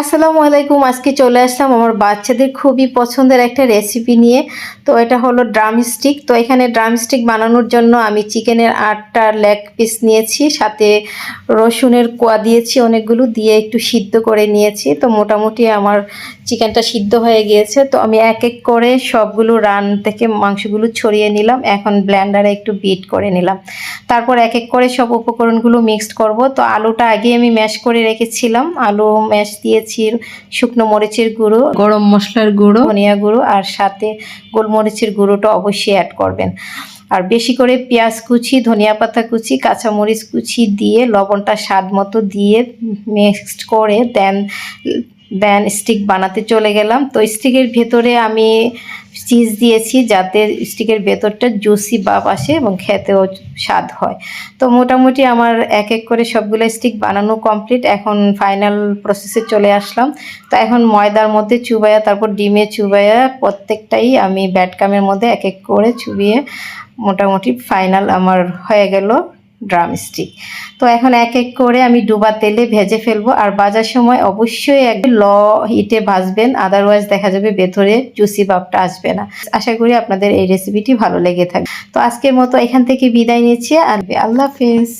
আসসালামু আলাইকুম। আজকে চলে আসলাম আমার বাচ্চাদের খুবই পছন্দের একটা রেসিপি নিয়ে। তো এটা হলো ড্রাম স্টিক তো এখানে ড্রাম স্টিক বানানোর জন্য আমি চিকেনের আটটা লেগ পিস নিয়েছি, সাথে রসুনের কোয়া দিয়েছি, অনেকগুলো দিয়ে একটু সিদ্ধ করে নিয়েছি। তো মোটামুটি আমার চিকেনটা সিদ্ধ হয়ে গিয়েছে। তো আমি এক এক করে সবগুলো রান থেকে মাংসগুলো ছড়িয়ে নিলাম। এখন ব্ল্যান্ডারে একটু বিট করে নিলাম। তারপর এক এক করে সব উপকরণগুলো মিক্সড করব। তো আলুটা আগে আমি ম্যাশ করে রেখেছিলাম। আলু ম্যাশ দিয়েছি শুকনো মরিচের গুঁড়ো গরম মশলার গুঁড়ো। ধনিয়া গুঁড়ো আর সাথে গোলমরিচের গুঁড়োটা অবশ্যই অ্যাড করবেন। আর বেশি করে পেঁয়াজ কুচি ধনিয়া পাতা কুচি কাঁচামরিচ কুচি দিয়ে লবণটা স্বাদ মতো দিয়ে মিক্সড করে দেন দেন স্টিক বানাতে চলে গেলাম। তো স্টিকের ভেতরে আমি চিজ দিয়েছি যাতে স্টিকের ভেতরটা জুসি বাপ আসে এবং খেতেও স্বাদ হয়। তো মোটামুটি আমার এক এক করে সবগুলো স্টিক বানানো কমপ্লিট এখন ফাইনাল প্রসেসে চলে আসলাম। তো এখন ময়দার মধ্যে চুবাইয়া তারপর ডিমে চুবাইয়া প্রত্যেকটাই আমি ব্যাটকামের মধ্যে এক এক করে চুবিয়ে মোটামুটি ফাইনাল আমার হয়ে গেল। ড্রাম স্টিক তো এখন এক এক করে আমি ডুবা তেলে ভেজে ফেলব। আর ভাজার সময় অবশ্যই এক ল হিটে ভাজবেন আদারওয়াইজ দেখা যাবে ভেতরে জুসি ভাবটা আসবে না। আশা করি আপনাদের এই রেসিপিটি ভালো লেগে থাকবে। তো আজকের মতো এখান থেকে বিদায় নিচ্ছি। আর আল্লাহ হাফেজ।